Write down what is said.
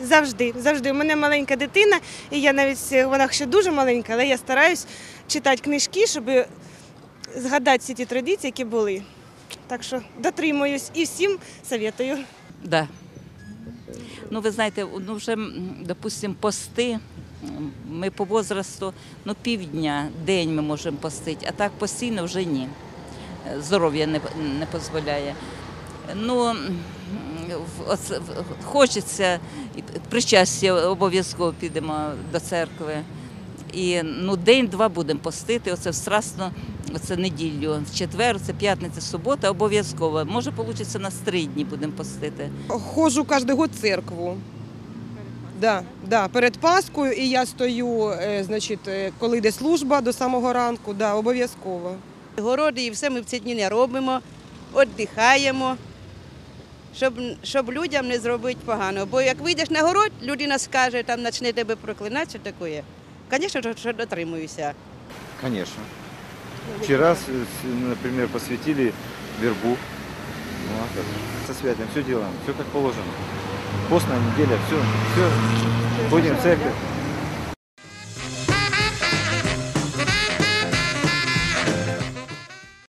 Завжди, завжди. У мене маленька дитина, і я навіть е, вона ще дуже маленька, але я стараюсь читати книжки, щоб згадати всі ті традиції, які були. Так що дотримуюсь і всім советую. Да. Ну, ви знаєте, ну вже, м, допустим, пости. Ми по возрасту ну, півдня, день ми можемо постити, а так постійно вже ні. Е, Здоров'я не, не дозволяє. Ну, хочеться, причастя обов'язково підемо до церкви. І ну, день-два будемо постити, оце в страстно, оце неділю, в четвер, це п'ятниця, субота, обов'язково. Може, вийде на три дні будемо постити. Ходжу кожен год в церкву. Да, да, перед Паскою і я стою, е, значить, е, коли йде служба до самого ранку, да, обов'язково. Городи і все ми в ці дні не робимо, віддихаємо, щоб, щоб людям не зробити погано. Бо як вийдеш на город, людина скаже, там почне тебе проклинати, що таке. Звісно, що- дотримуюся. Вчера, с- с- посвятили вербу. Ну. Со святым все делаем, все как положено. Постная неделя, все, все. Ходим в церковь.